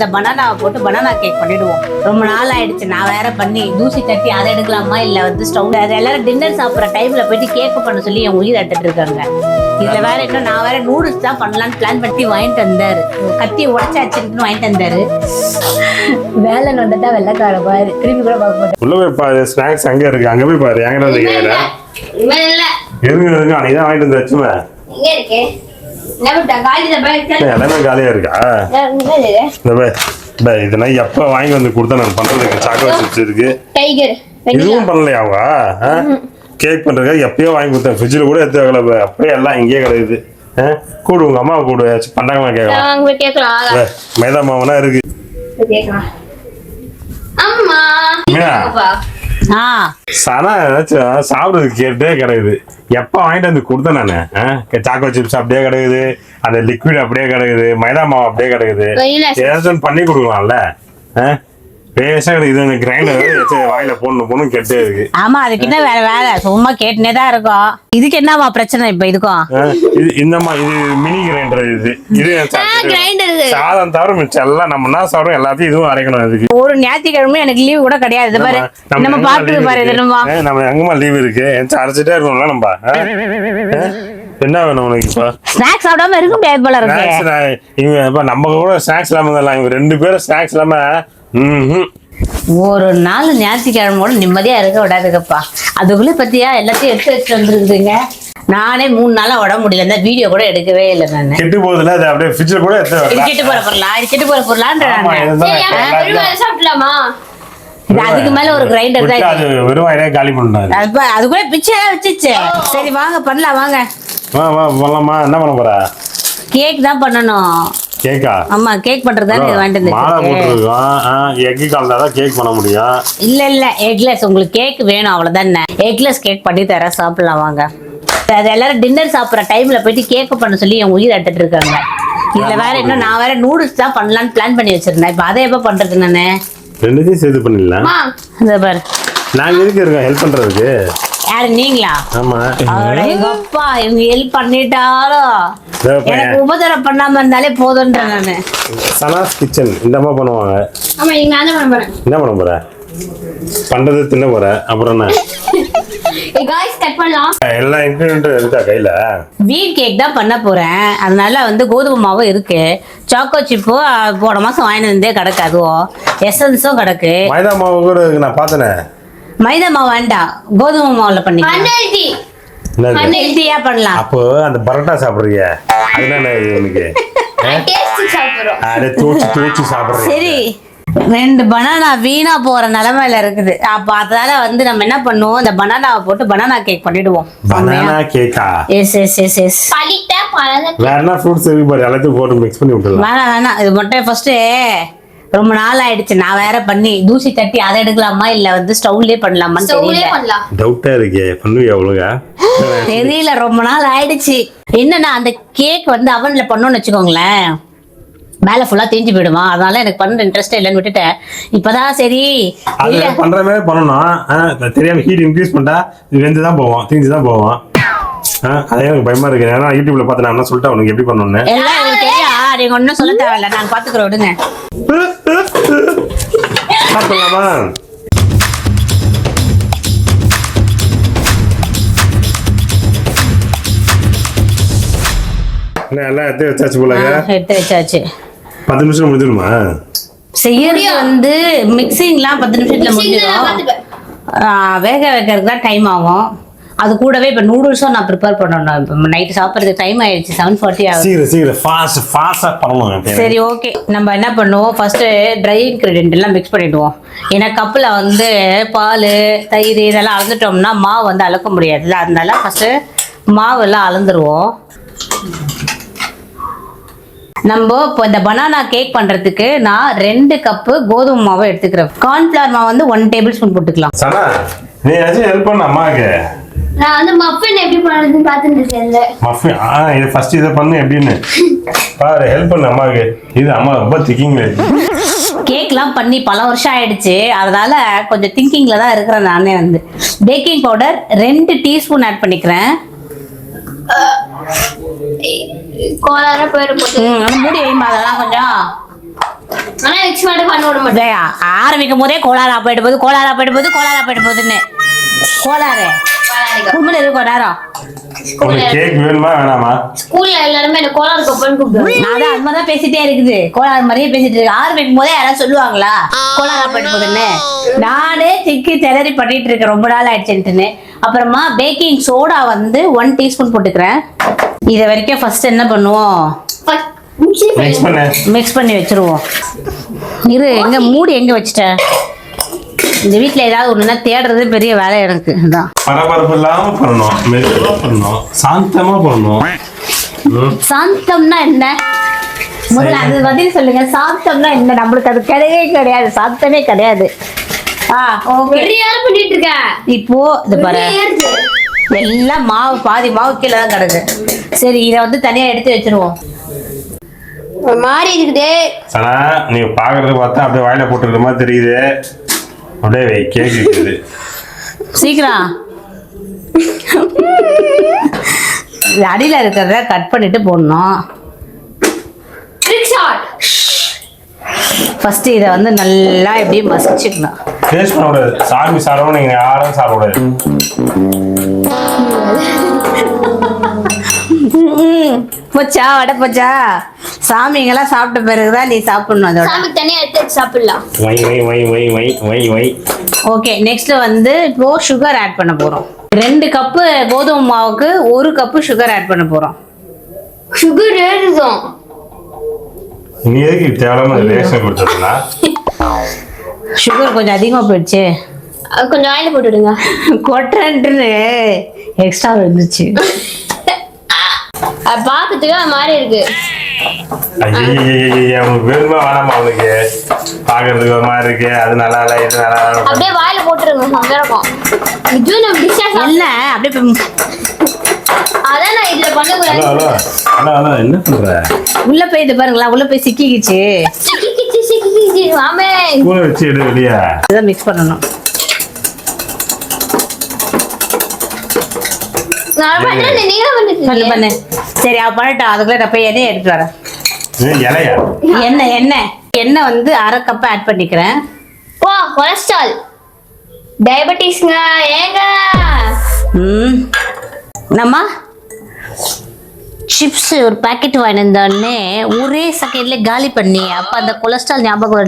இந்த பனானாவை போட்டு பனானா கேக் பண்ணிடுவோம். ரொம்ப நாள் ஆயிடுச்சு நான் வேற பண்ணி தூசி தட்டி அதை எடுக்கலாமா இல்ல வந்து ஸ்டவ் அது எல்லாரும் டின்னர் சாப்பிட்ற டைம்ல போயிட்டு கேக் பண்ண சொல்லி என் உயிர் அட்டுட்டு இருக்காங்க. இதுல வேற இன்னும் நான் வேற நூடுல்ஸ் தான் பண்ணலாம்னு பிளான் பண்ணி வாங்கிட்டு வந்தாரு. கத்தி உடச்சாச்சுன்னு வாங்கிட்டு வந்தாரு. வேலை வந்துட்டா வெள்ளக்கார பாரு. திரும்பி கூட பார்க்க மாட்டேன். உள்ள போய் பாரு ஸ்நாக்ஸ் அங்க இருக்கு. அங்க போய் பாரு. எங்க வந்து கேக்குற இவன் இல்ல. இருங்க இருங்க அன்னைக்கு தான் வாங்கிட்டு வந்து வச்சுமே எங்க எல்லாமே காலியா இருக்கா? இந்த இதெல்லாம் எப்ப வாங்கி வந்து கொடுத்தா நான் பண்றதுக்கு சாக்லேட் சிப்ஸ் இருக்கு. இதுவும் பண்ணலையா அவ கேக் பண்றதுக்கு எப்பயோ வாங்கி கொடுத்தேன். ஃப்ரிட்ஜில் கூட எடுத்து வைக்கல. அப்படியே எல்லாம் இங்கேயே கிடையாது? கூடு உங்க அம்மா கூடு. பண்ணாங்களா கேட்கலாம் மைதா மாவுனா இருக்கு. அம்மா. சனா ஏதாச்சும் சாப்பிடுறதுக்கு கேட்டே கிடையாது எப்போ வாங்கிட்டு வந்து கொடுத்தேன் நான்? சாக்கோ சிப்ஸ் அப்படியே கிடையாது அந்த லிக்விட் அப்படியே கிடையாது மைதா மாவு அப்படியே கிடையாது ஏதாச்சும் பண்ணி கொடுக்கலாம்ல? பேச இது கிரைண்டர் வாயில போடணும் போகணும் கெட்டே இருக்கு. ஆமா அதுக்கு வேற வேலை? சும்மா கேட்டுனே தான் இருக்கும். இதுக்கு என்னவா பிரச்சனை இப்ப இதுக்கும்? இது இந்த மாதிரி இது மினி கிரைண்டர் இது. இது. சாதம் தவிர மிச்சம் எல்லாம் நம்ம என்ன சாப்பிடும் எல்லாத்தையும் இதுவும் அரைக்கணும் இதுக்கு. ஒரு ஞாயிற்றுக்கிழமை எனக்கு லீவு கூட கிடையாது. பாரு நம்ம பாத்துக்கு பாரு இது? நம்ம எங்கம்மா லீவ் இருக்கு? அரைச்சிட்டே இருக்கணும்ல நம்ம? என்ன வேணும் உனக்கு இப்போ? ஸ்நாக்ஸ் சாப்பிடாம இருக்க முடியாது போல இருக்கு. இவங்க நம்ம கூட ஸ்நாக்ஸ் இல்லாம இவங்க ரெண்டு பேரும் ஸ்நாக்ஸ் இல்லாம. ஒரு நாள் ஞாயிற்றுக்கிழமை கூட நிம்மதியா இருக்க விடாதுக்கப்பா அதுக்குள்ள பத்தியா எல்லாத்தையும் எடுத்து வச்சுட்டு வந்துருக்குதுங்க. நானே மூணு நாளா உடம்பு முடியல. இந்த வீடியோ கூட எடுக்கவே இல்லை நானு. கெட்டு போகுதுல அது அப்படியே ஃப்ரிட்ஜில் கூட எடுத்து இது. கெட்டு போற பொருளா? இது கெட்டு போற பொருளான்ற சாப்பிடலாமா? அதுக்கு மேல ஒரு கிரைண்டர் தான். வெறும் வாயிலே காலி பண்ணாரு அது. கூட பிச்சை எல்லாம் வச்சுச்சு சரி வாங்க பண்ணலாம் வாங்க. வா வா வரலாமா? என்ன பண்ண போற? கேக் தான் பண்ணணும். கேக்கா? ஆமா கேக் பண்றது தான் வாங்கிட்டு மாலை போட்டுருக்கோம் எக்கு கலந்தா தான் கேக் பண்ண முடியும் இல்ல இல்ல எக்லெஸ் உங்களுக்கு கேக் வேணும் அவ்வளவுதானே. எக்லெஸ் கேக் பண்ணி தரேன் சாப்பிடலாம் வாங்க. அது எல்லாரும் டின்னர் சாப்பிட்ற டைம்ல போயிட்டு கேக் பண்ண சொல்லி என் உயிர் அட்டுட்டு இருக்காங்க. இதுல வேற இன்னும் நான் வேற நூடுல்ஸ் தான் பண்ணலாம்னு பிளான் பண்ணி வச்சிருந்தேன். இப்ப அதை எப்ப பண்றது நானு? ரெண்டுத்தையும் சேர்த்து பண்ணிடலாம். பாரு. எதுக்கு இருக்கோம் ஹெல்ப் பண்றதுக்கு? யாரு? நீங்களா? எங்க அப்பா இவங்க ஹெல்ப் பண்ணிட்டாலும். எனக்கு உபதரம் பண்ணாம இருந்தாலே போதுன்ற நானு. சனாஸ் கிச்சன் இந்த மாதிரி பண்ணுவாங்க. ஆமா நீங்க நான் தான் பண்ண போறேன். என்ன பண்ண போற? பண்றது தின்ன போற. அப்புறம் என்ன? எல்லா இன்கிரீடியன்ட்டும் இருக்கா கையில? வீட் கேக் தான் பண்ண போறேன். அதனால வந்து கோதுமை மாவும் இருக்கு. சாக்கோ சிப்பும் அஹ், போன மாசம் வாங்கிட்டு வந்தே கிடக்கு அதுவும் எசன்ஸும் கிடக்கு. மைதா மாவு கூட இருக்கு நான் பார்த்தனே. மைதா மாவு வேண்டாம் கோதுமை மாவுல பண்ணிக்கலாம். என்னது? ஹெல்த்தியா பண்ணலாம். அப்போ அந்த பரோட்டா சாப்பிடுறீங்க அதுதான் இது உனக்கு? தூச்சி தூச்சி சாப்பிடுறீங்க. சரி ரெண்டு பனானா வீணா போற நிலைமையில இருக்குது. அப்ப அதனால வந்து நம்ம என்ன பண்ணுவோம்? இந்த பனானாவை போட்டு பனானா கேக் பண்ணிடுவோம். பனானா கேக்கா எஸ் எஸ் எஸ் எஸ் வேற என்ன ஃப்ரூட்ஸ் இருக்கு பாரு எல்லாத்தையும் போட்டு மிக்ஸ் பண்ணி விட்டுலாம் வேணாம் வேணாம். இது மட்டும் ஃபர்ஸ்ட் ரொம்ப நாள் ஆயிடுச்சு நான் வேற பண்ணி தூசி தட்டி அதை எடுக்கலாமா இல்ல வந்து ஸ்டவ்லயே தெரியல. பண்ணலாம். டவுட்டா இருக்கே. பண்ணுவியா ஒழுங்கா? தெரியல. ரொம்ப நாள் ஆயிடுச்சு. என்னன்னா அந்த கேக் வந்து அவன்ல பண்ணோம்னு வச்சுக்கோங்களேன். மேல ஃபுல்லா தேஞ்சு போயிடுமா? அதனால எனக்கு பண்ண இன்ட்ரெஸ்ட் இல்லைன்னு விட்டுட்டேன். இப்பதான் சரி. அது பண்ற மாதிரி பண்ணணும். தெரியாம ஹீட் இன்க்ரீஸ் இது வெந்து தான் போவோம். தீஞ்சு தான் போவோம். அதே எனக்கு பயமா இருக்கு. ஏன்னா யூடியூப்ல பார்த்து நான் என்ன சொல்லிட்டேன்? உனக்கு எப்படி பண்ணணும்னு? நீங்க ஒன்றும் சொல்ல தேவையில்ல. நான் பாத்துக்கிறோம் விடுங்க. சாப்பிடலாமா எல்லாம் எடுத்து வச்சாச்சு போலங்க ஆ, எடுத்து வச்சாச்சு. பத்து நிமிஷம் முடிஞ்சிருமா செய்யறது வந்து மிக்சிங்லாம் பத்து நிமிஷத்துல முடிஞ்சிடும். வேக வைக்கிறதுக்கு தான் டைம் ஆகும். அது கூடவே இப்போ நூடுல்ஸும் நான் ப்ரிப்பேர் பண்ணணும். இப்போ நைட்டு சாப்பிட்றதுக்கு டைம் ஆயிடுச்சு செவன் ஃபார்ட்டி ஆகுது. சீக்கிரம் சீக்கிரம். ஃபாஸ்ட் ஃபாஸ்டா பண்ணணும் எப்பயுமே. சரி ஓகே நம்ம என்ன பண்ணுவோம்? ஃபர்ஸ்ட் ட்ரை இன்க்ரீடியன்ட் எல்லாம் மிக்ஸ் பண்ணிடுவோம். ஏன்னா கப்பில் வந்து பால் தயிர் இதெல்லாம் அளந்துட்டோம்னா மாவு வந்து அளக்க முடியாது அதனால ஃபர்ஸ்ட் மாவு எல்லாம் அளந்துருவோம் நம்ம இப்போ இந்த பனானா கேக் பண்ணுறதுக்கு நான் ரெண்டு கப்பு கோதுமை மாவை எடுத்துக்கிறேன். கார்ன்ஃப்ளவர் மாவு வந்து ஒன் டேபிள் ஸ்பூன் போட்டுக்கலாம் நீ ஏதாச்சும் ஹெல்ப் பண்ண அம்மாவுக்கு நான் வந்து மஃபின் எப்படி பண்றதுன்னு பார்த்துட்டு இருக்கேன்ல மஃபி ஆ இது ஃபர்ஸ்ட் இதை பண்ணு எப்படின்னு. பாரு ஹெல்ப் பண்ணு அம்மாவுக்கு. இது அம்மா ரொம்ப திக்கிங்ல இருக்கு. கேக்லாம் பண்ணி பல வருஷம் ஆயிடுச்சு. அதனால கொஞ்சம் திங்கிங்ல தான் இருக்கிறேன் நானே வந்து. பேக்கிங் பவுடர் ரெண்டு டீஸ்பூன் ஆட் பண்ணிக்கிறேன். கோளார போயிட போகுது ம், அது மூடி வைமா அதெல்லாம் கொஞ்சம். ஆனா மிக்ஸ் மட்டும் பண்ண விட மாட்டேன். டேய், ஆரம்பிக்கும் போதே கோளாரா போயிட்டு போகுது கோளாரா போயிட்டு போகுது கோளாரா போயிட்டு போகுதுன்னு. கோளாறு. கும்பல் நேரம் உனக்கு கேக் வேணுமா வேணாமா? ஸ்கூல்ல எல்லாருமே என்ன கோளாறு கப்பன்னு கூப்பிடுவாங்க. நான் தான் அது மாதிரி தான் பேசிட்டே இருக்குது. கோளாறு மாதிரியே பேசிட்டு இருக்கு ஆரம்பிக்கும் போதே யாராவது சொல்லுவாங்களா? போகுதுன்னு நானே திக்கி திணறி பண்ணிட்டு இருக்கேன். ரொம்ப நாள் ஆயிடுச்சுன்ட்டுன்னு அப்புறமா பேக்கிங் சோடா வந்து ஒன் டீஸ்பூன் போட்டுக்கிறேன். இதை வரைக்கும் ஃபர்ஸ்ட் என்ன பண்ணுவோம்? மிக்ஸ் பண்ணு. மிக்ஸ் பண்ணி. வச்சிருவோம். இரு எங்க மூடி எங்க வச்சிட்டேன் இந்த வீட்ல ஏதாவது ஒண்ணுன்னா தேடுறது பெரிய வேலை எனக்கு. அதான். பரபரப்பு இல்லாம பண்ணணும் மெதுவா பண்ணணும் சாந்தமா பண்ணணும். சாந்தம்னா என்ன? முதல்ல அது பதில் சொல்லுங்க. சாந்தம்னா என்ன? நம்மளுக்கு அது கிடையவே கிடையாது. சாந்தமே கிடையாது. ஆ ஓகே. பெரிய ஆளு பண்ணிட்டு இருக்கேன் இப்போ இது பாரு. எல்லாம் மாவு பாதி மாவு கீழே தான் கிடக்கு. சரி இதை வந்து தனியா எடுத்து வச்சிருவோம். மாதிரி இருக்குது. சனா நீ பாக்குறது பார்த்தா அப்படியே வாயில போட்டுருக்க மாதிரி தெரியுது. அப்படியே வை கேக் இருக்குது சீக்கிரம் அடியில இருக்கிறத கட் பண்ணிட்டு போடணும். ஃபர்ஸ்ட் இதை வந்து நல்லா இப்படி மசிச்சுக்கணும். டேஸ்ட் பண்ணக்கூடாது சாமி சாப்பிடவும் நீங்க யாரும் சாப்பிடக்கூடாது போச்சா வடை போச்சா? சாமிங்கெல்லாம் சாப்பிட்ட பிறகுதான் நீ சாப்பிடணும் அதோட. சாமி தனியா எடுத்து சாப்பிடலாம். வை வை வை வை வை வை வை. ஓகே நெக்ஸ்ட் வந்து இப்போ சுகர் ஆட் பண்ண போறோம். ரெண்டு கப்பு கோதுமை மாவுக்கு ஒரு கப்பு சுகர் ஆட் பண்ண போறோம். சுகர் ஏறுதும். நீ எதுக்கு தேவையில்லாம ரேஷன் கொடுத்துருந்தா சுகர் கொஞ்சம் அதிகமாக போயிடுச்சு. அது கொஞ்சம் ஆயில போட்டுடுங்க. கொட்டுறன்ட்டு எக்ஸ்ட்ரா இருந்துச்சு. அது பாக்கிறதுக்கு அது மாதிரி இருக்கு. வேணுமா வேணாமா அவனுக்கு பாக்குறதுக்கு ஒரு மாதிரி இருக்கு. அது நல்லா இல்லை இது நல்லா அப்படியே வாயில போட்டுருங்க செம்மையா இருக்கும். இது நம்ம டிஷ்ஷா இல்ல அப்படியே அதான் நான் இதுல பண்ணக்கூடாது. என்ன பண்ற? உள்ள போய் இது பாருங்களா உள்ள போய் சிக்கிக்கிச்சு. சிக்கிக்கிச்சு சிக்கிக்கிச்சு மாமே. கூட வச்சு எடு வெளியே. இதை மிக்ஸ் பண்ணணும் நான் பண்றேன் நீங்க பண்ணு பண்ணிட்டு சரி அவ பண்ணட்டும். அதுக்குள்ள நான் போய் எண்ணெய் எடுத்து வரேன். எண்ணெய் எண்ணெய். எண்ணெய் வந்து அரை கப் ஆட் பண்ணிக்கிறேன். வா கொலஸ்ட்ரால் டயபெட்டிஸ்ங்க ஏங்க? ம். நம்ம சிப்ஸ் ஒரு பாக்கெட் வாங்கியிருந்தோடனே ஒரே செகண்ட்ல காலி பண்ணி அப்ப அந்த கொலஸ்ட்ரால் ஞாபகம்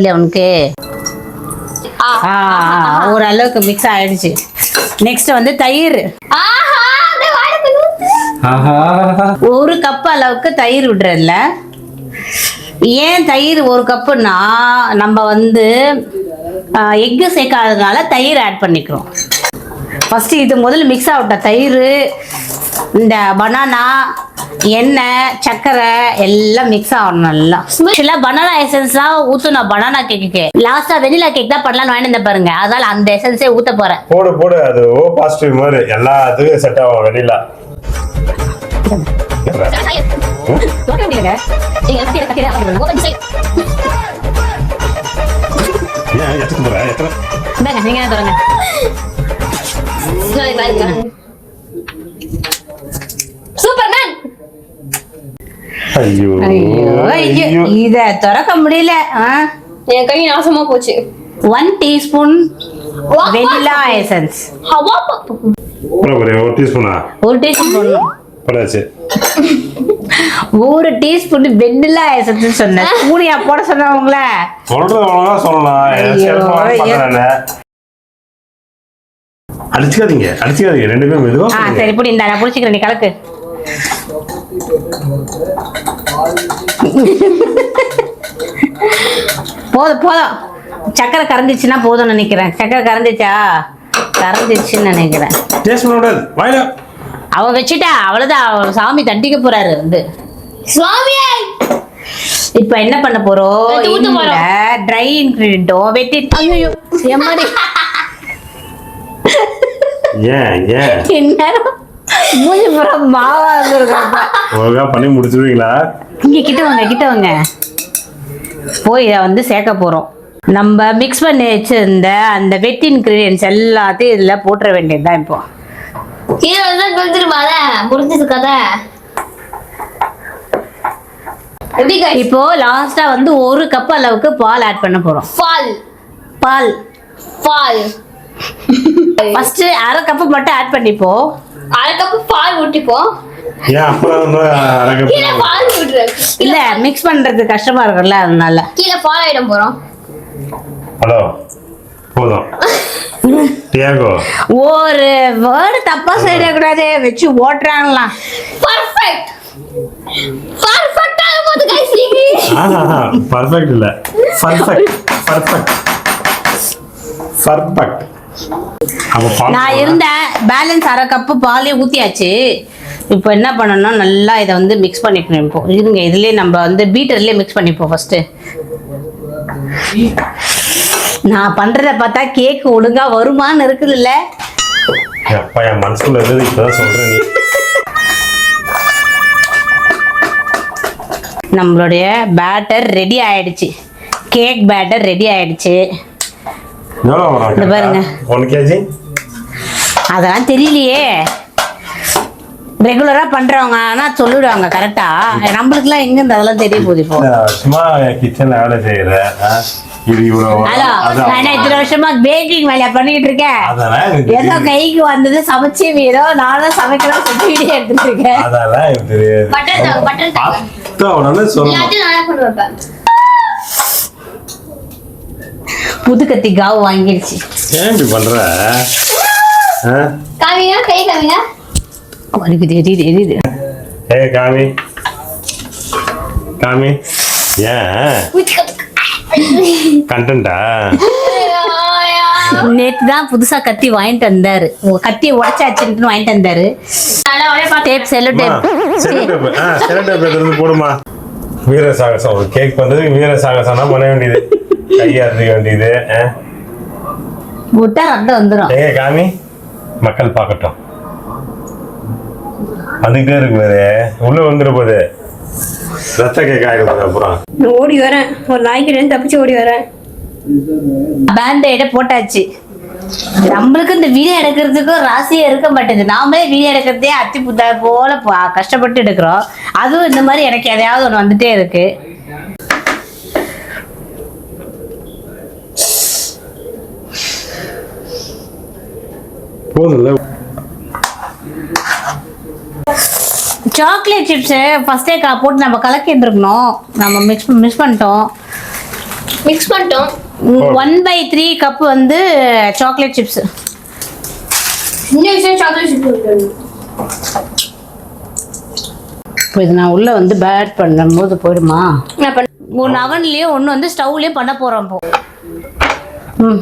ஆ. ஆ ஓரளவுக்கு மிக்ஸ் ஆயிடுச்சு. நெக்ஸ்ட் வந்து தயிர். ஒரு கப் அளவுக்கு தயிர் விடுறதுல ஏன் தயிர் ஒரு கப்புனா நம்ம வந்து எக்கு சேர்க்காததுனால தயிர் ஆட் பண்ணிக்கிறோம். ஃபஸ்ட்டு இது முதல்ல மிக்ஸ் ஆகிட்ட தயிர் இந்த பனானா எண்ணெய் சர்க்கரை எல்லாம் மிக்ஸ் ஆகணும் நல்லா ஆக்சுவலாக பனானா எசன்ஸ்லாம் ஊற்றணும் பனானா கேக்குக்கு லாஸ்ட்டாக வெனிலா கேக் தான் பண்ணலாம்னு வாங்கிட்டு பாருங்க அதனால அந்த எசன்ஸே ஊற்ற போகிறேன் போடு போடு அது ஓ பாசிட்டிவ் மாதிரி எல்லாத்துக்கும் செட் ஆகும் இந்தாங்க நீங்கள் தொடங்க சூப்பர் மேன் ஐயோ ஐயோ இத திறக்க முடியல என் கை நாசமா போச்சு. ஒன் டீஸ்பூன் வெனிலா எசன்ஸ் ஹவா ஒரு டீஸ்பூனா ஒரு டீஸ்பூன் போடாச்சு ஒரு டீஸ்பூன் வெனிலா எசன்ஸ் சொன்னேன். ஸ்பூனியா போட சொன்னவங்கள. சொல்றது அவ்வளவுதான் சொல்லலாம். அடிச்சுக்காதீங்க அடிச்சுக்காதீங்க. ரெண்டு பேரும் மெதுவா. சரி புடி இந்த நான் புடிச்சுக்கிறேன் நீ கலக்கு. போதும் போதும். சக்கரை கறந்துச்சுன்னா போதும்னு நினைக்கிறேன். சக்கரை கறந்துச்சா கறந்துச்சுன்னு நினைக்கிறேன். அவ வச்சுட்டா அவ்வளவுதான். அவ சாமி தண்டிக்க போறாரு வந்து. சுவாமியே! இப்ப என்ன பண்ண போறோம். ட்ரை இன்கிரீடியன்ட்டும் வெட்டி ஐயோ எம்மாடி? ஏன் ஏன்? மூஞ்சி புறம் மாவா இருந்திருக்காங்க ஒழுங்கா பண்ணி முடிச்சிருவீங்களா? இங்க கிட்ட வாங்க கிட்ட வாங்க. போய் இதை வந்து சேர்க்க போறோம். நம்ம மிக்ஸ் பண்ணி வச்சிருந்த அந்த வெட் இன்கிரீடியன்ஸ் எல்லாத்தையும் இதுல போட்டுற வேண்டியதுதான் இப்போ. கீழே முடிஞ்சது கதை. இப்போ லாஸ்டா வந்து ஒரு கப் அளவுக்கு பால் ஆட் பண்ண போறோம். ஃபால் பால். ஃபால் ஃபர்ஸ்ட் அரை கப்பு மட்டும் ஆட் பண்ணிப்போம். அரை கப்பு பால் விட்டுரு இல்ல மிக்ஸ் பண்றது கஷ்டமா இருக்கும்ல அதனால. கீழே பால் ஆயிடும் போறோம். ஹலோ போதும். டியாகோ ஒரு வேர்டு தப்பா சொல்லிடக்கூடாது வச்சு ஓட்டுறாங்களாம். பர்ஃபெக்ட் பர்ஃபெக்ட்டா போகுது கைஸ் நீங்க. ஆஹா பர்ஃபெக்ட் இல்ல. பர்ஃபெக்ட் பர்ஃபெக்ட் பர்ஃபெக்ட் நான் இருந்தேன். பேலன்ஸ் அரை கப்பு பாலே ஊத்தியாச்சு. இப்போ என்ன பண்ணணும் நல்லா இதை வந்து மிக்ஸ் பண்ணிக்கணும் இப்போ. இருங்க இதுலயே நம்ம வந்து பீட்டர்லயே மிக்ஸ் பண்ணிப்போம் ஃபர்ஸ்ட் நான் பண்றத பார்த்தா கேக் ஒழுங்கா வருமான்னு அப்பா என் மனசுக்குள்ள இருந்தது இப்பதான் சொல்றேன் நீ. நம்மளுடைய பேட்டர் ரெடி ஆயிடுச்சு. கேக் பேட்டர் ரெடி ஆயிடுச்சு. எவ்வளோ வரும்? இந்த பாருங்க. ஒன் கேஜி அதெல்லாம் தெரியலையே. ரெகுலரா பண்றவங்க ஆனா சொல்லிடுவாங்க கரெக்டா நம்மளுக்குலாம் எங்க இந்த அதெல்லாம் தெரிய போகுது இப்போ? சும்மா கிச்சன்ல வேலை செய்யற? இது. நான் இத்தனை வருஷமா பேக்கிங் வேலையா பண்ணிட்டு இருக்கேன்? ஏதோ. கைக்கு வந்தது சமைச்சு ஏதோ நானும் சமைக்கலாம் சொல்லி வீடியோ எடுத்துட்டு இருக்கேன். அதெல்லாம் எனக்கு தெரியாது பட்டர் தாங்க பட்டர் தாங்க பார்த்த உடனே சொல்லணும் எல்லாத்தையும் நானே கொண்டு வைப்பேன் புது கத்தி காவு வாங்கிடுச்சு ஏன் இப்படி பண்ற? காமிங்க கை எரியுது எரியுது. ஏய் காமி. காமி. ஏன்? கண்டா நேத்து தான் புதுசா கத்தி வாங்கிட்டு வந்தாரு. கத்தியை உடச்சாச்சுன்னு வாங்கிட்டு வந்தாரு. டேப் செல்லோ டேப் செலட்டேப் எடுத்து போடுமா. வீர சாகசம். ஒரு கேக் பண்றதுக்கு வீர சாகசம் தான் பண்ண வேண்டியது. கையை அறுத்துக்க வேண்டியது? விட்டா ரத்தம் வந்துடும் ஏங்க காமி மக்கள் பார்க்கட்டும். வந்துகிட்டே இருக்கு பாரு உள்ள வந்துட போகுது ரத்த ஆகிடுது அப்புறம் ஓடி வரேன். ஒரு நாய்க்கிட்ட தப்பிச்சு ஓடி வரேன். பேண்டேட போட்டாச்சு. நம்மளுக்கு இந்த வீடியோ எடுக்கிறதுக்கும் ராசியே இருக்க மாட்டேங்குது. நாமளே வீடியோ எடுக்கிறதே அத்தி புத்தா போல பா- கஷ்டப்பட்டு எடுக்கிறோம். அதுவும் இந்த மாதிரி எனக்கு எதையாவது ஒன்று வந்துட்டே இருக்கு. போதும்ல? சாக்லேட் சிப்ஸு ஃபர்ஸ்டே கா போட்டு நம்ம கலக்கி இருந்திருக்கணும். நம்ம மிக்ஸ் மிஸ் பண்ணிட்டோம். மிக்ஸ் பண்ணிட்டோம். ஒன் பை த்ரீ கப் வந்து சாக்லேட் சிப்ஸ் சாக்லேட் இப்போ இது நான் உள்ள வந்து பேட் பண்ணும்போது போயிடுமா? நான் பண்ண ஒன்று அவன்லேயும் ஒன்று வந்து ஸ்டவ்லேயும் பண்ண போகிறோம் இப்போ. ம்.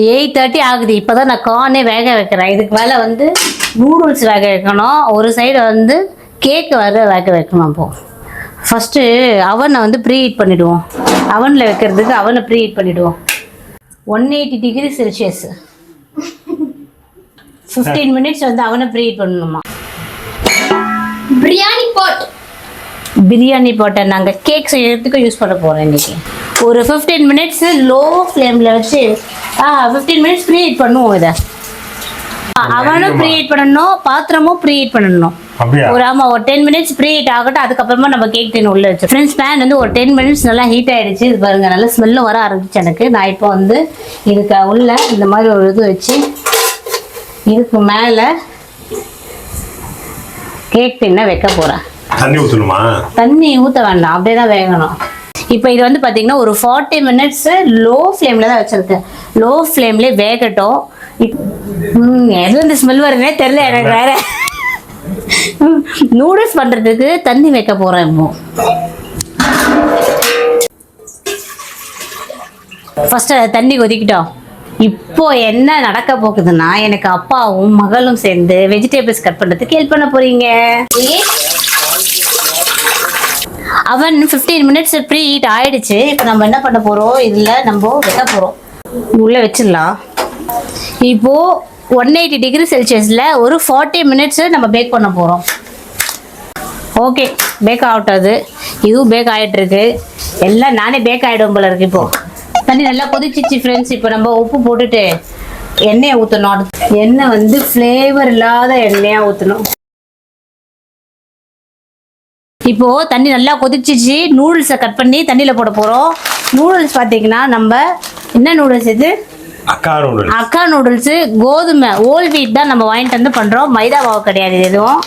எயிட் தேர்ட்டி ஆகுது. இப்போ தான் நான் கார்னே வேக வைக்கிறேன். இதுக்கு மேலே வந்து நூடுல்ஸ் வேக வைக்கணும். ஒரு சைடு வந்து கேக்கு வர வேக வைக்கணும் அப்போது ஃபஸ்ட்டு அவனை வந்து ப்ரீ ஹீட் பண்ணிவிடுவோம் அவனில் வைக்கிறதுக்கு அவனை ப்ரீ ஹீட் பண்ணிவிடுவோம் one eighty degree Celsius fifteen minutes வந்து அவனை ப்ரீ ஹீட் பண்ணணுமா? பிரியாணி பாட் பிரியாணி போட்ட நாங்கள் கேக் செய்யறதுக்கு யூஸ் பண்ண போகிறோம் இன்னைக்கு. ஒரு ஃபிஃப்டீன் மினிட்ஸ் லோ ஃப்ளேமில் வச்சு ஆ ஃபிஃப்டீன் மினிட்ஸ் ப்ரீ ஹீட் பண்ணுவோம் இதை. அவனும் ப்ரீ ஹீட் பண்ணணும் பாத்திரமும் ப்ரீ ஹீட் பண்ணணும் ஒரு ஆமா ஒரு டென் மினிட்ஸ் ப்ரீ ஹீட் ஆகட்டும் அதுக்கப்புறமா நம்ம கேக் டின் உள்ள வச்சு. ஃப்ரெண்ட்ஸ் பேன் வந்து ஒரு டென் மினிட்ஸ் நல்லா ஹீட் ஆயிடுச்சு. இது பாருங்க நல்லா ஸ்மெல்லும் வர ஆரம்பிச்சு எனக்கு. நான் இப்போ வந்து இதுக்கு உள்ள இந்த மாதிரி ஒரு இது வச்சு இதுக்கு மேலே கேக் டின்னை வைக்க போகிறேன் தண்ணி ஊற்றணுமா தண்ணி ஊற்ற வேண்டாம் அப்படியே தான் வேகணும். இப்போ இது வந்து பார்த்தீங்கன்னா ஒரு ஃபார்ட்டி மினிட்ஸ் லோ ஃப்ளேமில் தான் வச்சுருக்கேன் லோ ஃப்ளேம்லேயே வேகட்டும். எது இந்த ஸ்மெல் வருதுனே தெரில எனக்கு வேற. நூடுல்ஸ் பண்ணுறதுக்கு தண்ணி வைக்க போகிறேன் இப்போ. ஃபஸ்ட்டு தண்ணி கொதிக்கிட்டோம். இப்போ என்ன நடக்க போகுதுன்னா எனக்கு அப்பாவும் மகளும் சேர்ந்து வெஜிடபிள்ஸ் கட் பண்ணுறதுக்கு ஹெல்ப் பண்ண போறீங்க. அவன் 15 மினிட்ஸ் ப்ரீ ஹீட் ஆயிடுச்சு. இப்போ நம்ம என்ன பண்ண போகிறோம் இதில் நம்ம வைக்க போகிறோம் உள்ளே வச்சிடலாம். இப்போது ஒன் எயிட்டி டிகிரி செல்சியஸில் ஒரு ஃபார்ட்டி மினிட்ஸ் நம்ம பேக் பண்ண போகிறோம் ஓகே பேக் ஆகட்டும் அது. இதுவும் பேக் ஆகிட்டுருக்கு எல்லாம் நானே பேக் ஆகிடும் போல இருக்கு இப்போது தண்ணி நல்லா கொதிச்சிச்சு ஃப்ரெண்ட்ஸ் இப்போ நம்ம உப்பு போட்டுட்டு எண்ணெயை ஊற்றணும் எண்ணெய் வந்து ஃப்ளேவர் இல்லாத எண்ணெயாக ஊற்றணும் இப்போ தண்ணி நல்லா கொதிச்சிச்சு. நூடுல்ஸை கட் பண்ணி தண்ணியில் போட போகிறோம் நூடுல்ஸ் பார்த்தீங்கன்னா நம்ம என்ன நூடுல்ஸ் இது? அக்கா நூடுல்ஸ் அக்கா நூடுல்ஸு கோதுமை ஓல் வீட் தான் நம்ம வாங்கிட்டு வந்து பண்ணுறோம் மைதா மாவு கிடையாது எதுவும்.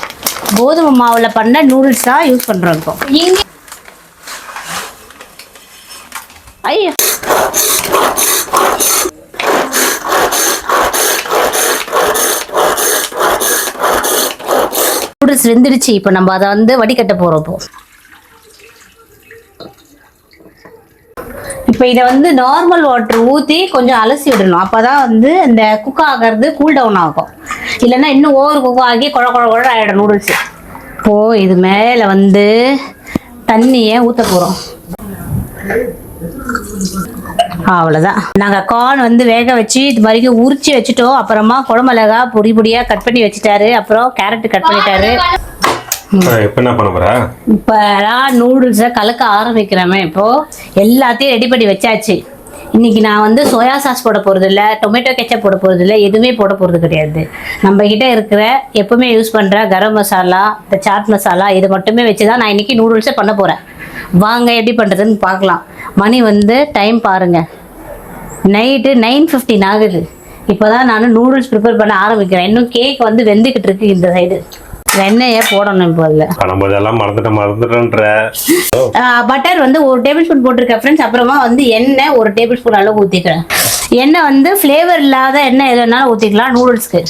கோதுமை மாவில் பண்ண நூடுல்ஸ் தான் யூஸ் பண்ணுறோம் இப்போ. இங்க ஐயோ. நூடுல்ஸ் வெந்துடுச்சு. இப்போ நம்ம அதை வந்து வடிகட்ட போகிறோம் இப்போ. இதை வந்து நார்மல் வாட்டர் ஊற்றி கொஞ்சம் அலசி விடணும். அப்போ தான் வந்து இந்த குக் ஆகிறது கூல் டவுன் ஆகும். இல்லைன்னா இன்னும் ஓவர் குக் ஆகி குழ குழ குழ ஆகிடும் நூடுல்ஸ் இப்போது இது மேலே வந்து தண்ணியை ஊற்ற போகிறோம் அவ்வளோதான் நாங்கள் கார்ன் வந்து வேக வச்சு இது மாதிரி உரிச்சு வச்சுட்டோம். அப்புறமா குடமிளகா பொடி பொடியாக கட் பண்ணி வச்சுட்டாரு. அப்புறம் கேரட் கட் பண்ணிட்டாரு. இப்போ என்ன பண்ண போற? இப்போ நான் நூடுல்ஸை கலக்க ஆரம்பிக்கிறேமே இப்போ. எல்லாத்தையும் ரெடி பண்ணி வச்சாச்சு. இன்னைக்கு நான் வந்து சோயா சாஸ் போட போகிறது இல்லை டொமேட்டோ கெச்சப் போட போகிறது இல்லை எதுவுமே போட போகிறது கிடையாது. நம்ம கிட்ட இருக்கிற எப்பவுமே யூஸ் பண்ணுற கரம் மசாலா இந்த சாட் மசாலா இது மட்டுமே வச்சு தான் நான் இன்னைக்கு நூடுல்ஸே பண்ண போகிறேன் வாங்க எப்படி பண்ணுறதுன்னு பார்க்கலாம். மணி வந்து டைம் பாருங்க. நைட்டு நைன் ஃபிஃப்டின் ஆகுது. இப்போ தான் நான் நூடுல்ஸ் ப்ரிப்பேர் பண்ண ஆரம்பிக்கிறேன். இன்னும் கேக் வந்து வெந்துக்கிட்டு இருக்கு இந்த சைடு வெண்ணெயை போடணும் இப்போ அதில். நம்ம இதெல்லாம் மறந்துட்டேன் மறந்துட்டேன்ற. பட்டர் வந்து ஒரு டேபிள் ஸ்பூன் போட்டிருக்கேன் ஃப்ரெண்ட்ஸ் அப்புறமா வந்து எண்ணெய் ஒரு டேபிள் ஸ்பூன் அளவு ஊற்றிக்கிறேன் எண்ணெய் வந்து ஃப்ளேவர் இல்லாத எண்ணெய் எது வேணாலும் ஊற்றிக்கலாம் நூடுல்ஸ்க்கு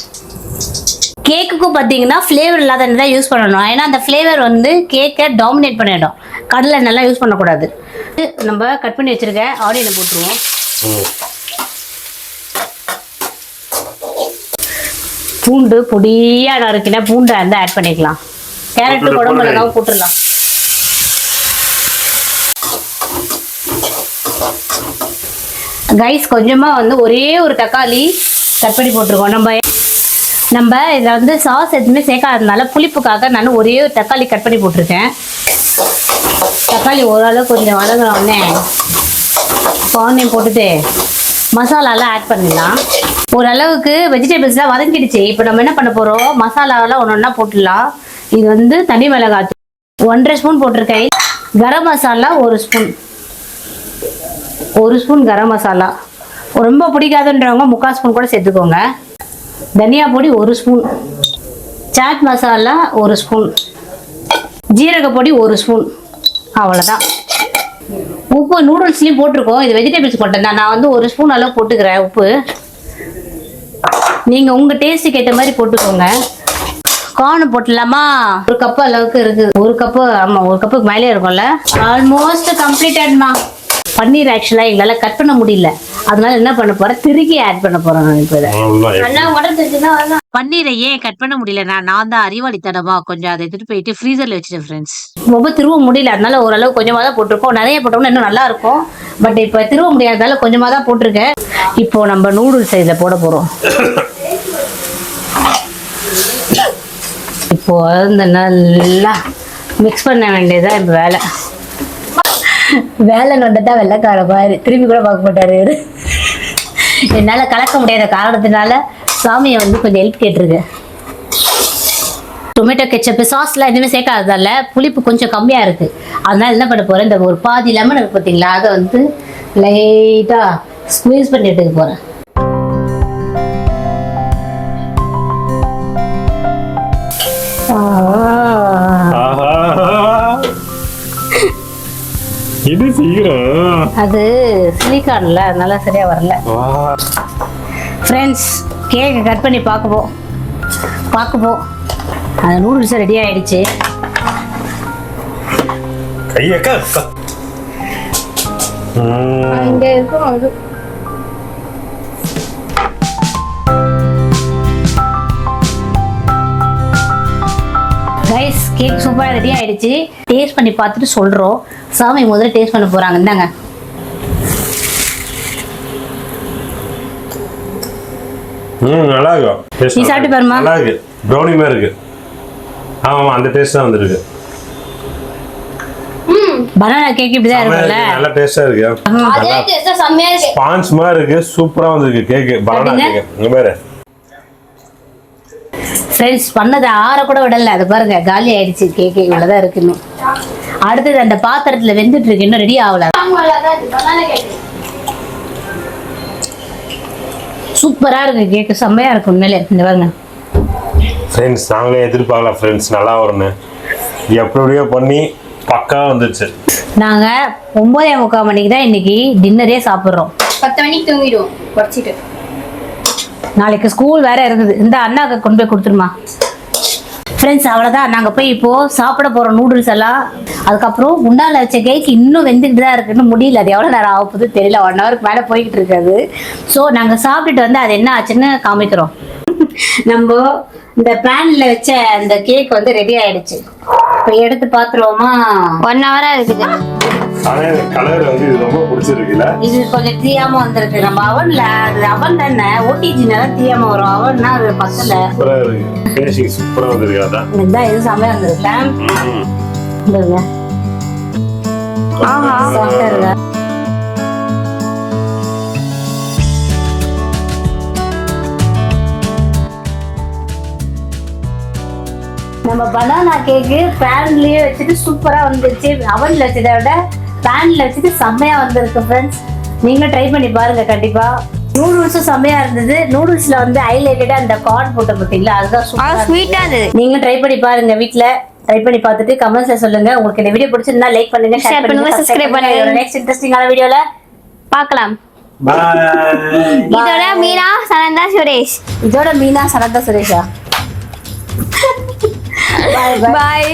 கேக்குக்கும் பார்த்தீங்கன்னா ஃப்ளேவர் இல்லாத எண்ணெய் தான் யூஸ் பண்ணணும். ஏன்னா அந்த ஃப்ளேவர் வந்து கேக்கை டாமினேட் பண்ணிடும். கடலை எண்ணெய்லாம் யூஸ் பண்ணக்கூடாது. நம்ம கட் பண்ணி வச்சிருக்க ஆனியனை போட்டுருவோம். பூண்டு பொடியாக நறுக்கினா பூண்டை வந்து ஆட் பண்ணிக்கலாம். கேரட்டு போட்டுரு, குடமிளகாவும் போட்டுடலாம். கைஸ் கொஞ்சமாக வந்து ஒரே ஒரு தக்காளி கட் பண்ணி போட்டிருக்கோம். நம்ம நம்ம இதில் வந்து சாஸ் எதுவுமே சேர்க்காததுனால புளிப்புக்காக நான் ஒரே ஒரு தக்காளி கட் பண்ணி போட்டிருக்கேன். தக்காளி ஓரளவு கொஞ்சம் வதங்கினோடனே குழந்தையும் போட்டுட்டு மசாலாலாம் ஆட் பண்ணிடலாம். ஓரளவுக்கு வெஜிடபிள்ஸ்லாம் வதங்கிடுச்சு. இப்போ நம்ம என்ன பண்ண போகிறோம் மசாலாவெல்லாம் ஒன்று ஒன்றா போட்டுடலாம். இது வந்து தனி மிளகாய் ஒன்றரை ஸ்பூன் போட்டிருக்கேன். கரம் மசாலா ஒரு ஸ்பூன். ஒரு ஸ்பூன் கரம் மசாலா. ரொம்ப பிடிக்காதுன்றவங்க முக்கால் ஸ்பூன் கூட சேர்த்துக்கோங்க. தனியா பொடி ஒரு ஸ்பூன். சாட் மசாலா ஒரு ஸ்பூன். ஜீரக பொடி ஒரு ஸ்பூன். அவ்வளோதான் உப்பு நூடுல்ஸ்லேயும் போட்டிருக்கோம். இது வெஜிடபிள்ஸ் போட்டேன் நான் வந்து ஒரு ஸ்பூன் அளவு போட்டுக்கிறேன் உப்பு. நீங்கள் உங்கள் டேஸ்ட்டுக்கு ஏற்ற மாதிரி போட்டுக்கோங்க. கார்னு போட்டுடலாமா? ஒரு கப்பு அளவுக்கு இருக்குது ஒரு கப்பு ஆமாம் ஒரு கப்புக்கு மேலே இருக்கும்ல. ஆல்மோஸ்ட் கம்ப்ளீட்டட்மா பன்னீர் ஆக்சுவலாக எங்களால் கட் பண்ண முடியல. அதனால என்ன பண்ண போகிறேன் திருக்கி ஆட் பண்ண போகிறேன் நான் இப்போ பன்னீரை ஏன் கட் பண்ண முடியல? நான் தான் அறிவாளித்தனமா கொஞ்சம் அதை எடுத்துட்டு போயிட்டு ஃப்ரீசர்ல வச்சுட்டேன் ஃப்ரெண்ட்ஸ் ரொம்ப திருவ முடியல. அதனால ஓரளவு கொஞ்சமாக தான் போட்டிருக்கோம். நிறைய போட்டோம்னா இன்னும் நல்லா இருக்கும். பட் இப்போ திருவ முடியாததால கொஞ்சமாக தான் போட்டிருக்கேன். இப்போ நம்ம நூடுல்ஸ் இதில் போட போகிறோம் இப்போ இந்த நல்லா மிக்ஸ் பண்ண வேண்டியதுதான் இப்போ வேலை. வேலை நொண்டதா வெள்ளைக்கார பாரு. திரும்பி கூட பார்க்க மாட்டாரு இவரு. என்னால கலக்க முடியாத காரணத்தினால சாமியை வந்து கொஞ்சம் ஹெல்ப் கேட்டிருக்கு டொமேட்டோ கெச்சப்பு சாஸ்லாம் எதுவுமே சேர்க்காததால புளிப்பு கொஞ்சம் கம்மியா இருக்கு. அதனால என்ன பண்ண போறேன்? இந்த ஒரு பாதி லெமன் இருக்கு பார்த்தீங்களா அதை வந்து லைட்டாக ஸ்குவீஸ் பண்ணி எடுத்துக்க போறேன். இது சீக்கிரம் அது சிலிக்கான்ல அதனால சரியா வரல. ஃப்ரெண்ட்ஸ் கேக்கை கட் பண்ணி பார்க்கப்போம் பார்க்கப்போம் அந்த நூடுல்ஸ் ரெடி ஆயிடுச்சு. கையக்கா. இங்க இருக்கும் அது. கேக் சூப்பராக ரெடி ஆயிடுச்சு. டேஸ்ட் பண்ணி பார்த்துட்டு சொல்கிறோம் சாமி முதல்ல டேஸ்ட் பண்ண போகிறாங்க இந்தாங்க. ம் நல்லா இருக்கும் Taste நீ சாப்பிட்டு பாரும்மா. நல்லா இருக்கு ப்ரௌனி மாதிரி இருக்கு. ஆமாம் அந்த டேஸ்ட் தான் வந்திருக்கு. பனானா கேக் இப்படி தான் இருக்கும்ல. இருக்கு, நல்லா டேஸ்டா இருக்கு. நல்லா மாதிரி இருக்கு. சூப்பரா வந்திருக்கு கேக்கு பனானா? கேக்கு இங்க பாரு. ஃப்ரெண்ட்ஸ் பண்ணதை ஆற கூட விடல. அது பாருங்க காலி ஆயிடுச்சு. கேக்கு இவ்வளவுதான் இருக்கு இன்னும் அடுத்தது அந்த பாத்திரத்துல வெந்துட்டு இருக்கு. இன்னும் ரெடி ஆகல. சூப்பரா இருக்கு கேக்கு. செம்மையா இருக்கு உண்மையிலே. இந்த பாருங்க. ஃப்ரெண்ட்ஸ் நாங்களே எதிர்பார்க்கல ஃப்ரெண்ட்ஸ் நல்லா வரும்னு. எப்படியோ பண்ணி பக்கா வந்துச்சு. நாங்க ஒன்பதே முக்கால் மணிக்கு தான் இன்னைக்கு டின்னரே சாப்பிடுறோம். பத்து மணிக்கு தூங்கிடுவோம். படிச்சுட்டு நாளைக்கு ஸ்கூல் வேற இருக்குது இந்த அண்ணாக்கு கொண்டு போய் கொடுத்துருமா. ஃப்ரெண்ட்ஸ் அவ்வளோதான் நாங்கள் போய் இப்போது சாப்பிட போகிற நூடுல்ஸ் எல்லாம் அதுக்கப்புறம் உண்டால வச்ச கேக் இன்னும் வெந்துக்கிட்டு தான் இருக்குன்னு முடியல. அது எவ்வளோ நேரம் ஆக தெரியல. ஒன் ஹவருக்கு மேலே போய்கிட்டு இருக்காது. ஸோ நாங்கள் சாப்பிட்டுட்டு வந்து அது என்ன ஆச்சுன்னு காமிக்கிறோம். நம்ம இந்த பேனில் வச்ச அந்த கேக் வந்து ரெடி ஆயிடுச்சு. இப்போ எடுத்து பார்த்துருவோமா? ஒன் ஹவராக இருக்குது. எனக்கு கலர் வந்து இது ரொம்ப பிடிச்சிருக்குல்ல? இது கொஞ்சம் தீயாம வந்திருக்கு. நம்ம அவன்ல அது அவன் தானே. ஓடிஜினால தீயாம வரும். அவன்னா அது பக்கல சூப்பராக இருக்கு. ஃபினிஷிங் சூப்பராக வந்திருக்கு அதான். இதுதான் இது செமையா வந்திருக்குல ம். இந்தா ஆஹா சாப்பிட்டா இருக்கா? நம்ம பனானா கேக்கு பேன்லயே வச்சுட்டு சூப்பரா வந்துருச்சு. அவன்ல வச்சதை விட பேன்ல வச்சுட்டு செம்மையா வந்திருக்கு ஃப்ரெண்ட்ஸ் நீங்களும் ட்ரை பண்ணி பாருங்க கண்டிப்பா. நூடுல்ஸும் செம்மையா இருந்தது. நூடுல்ஸ்ல வந்து ஹைலைட்டடா அந்த கார்ன் போட்ட பார்த்தீங்களா அதுதான். ஸ்வீட்டா இருந்தது. நீங்களும் ட்ரை பண்ணி பாருங்க வீட்ல. ட்ரை பண்ணி பார்த்துட்டு கமெண்ட்ஸ்ல சொல்லுங்க. உங்களுக்கு இந்த வீடியோ பிடிச்சிருந்தா லைக் பண்ணுங்க ஷேர் பண்ணுங்க, சப்ஸ்கிரைப் பண்ணுங்க. நெக்ஸ்ட் இன்ட்ரெஸ்டிங்கான வீடியோல பார்க்கலாம். இதோட மீனா சனந்தா சுரேஷ். இதோட மீனா சரதா சுரேஷா? பாய் பாய்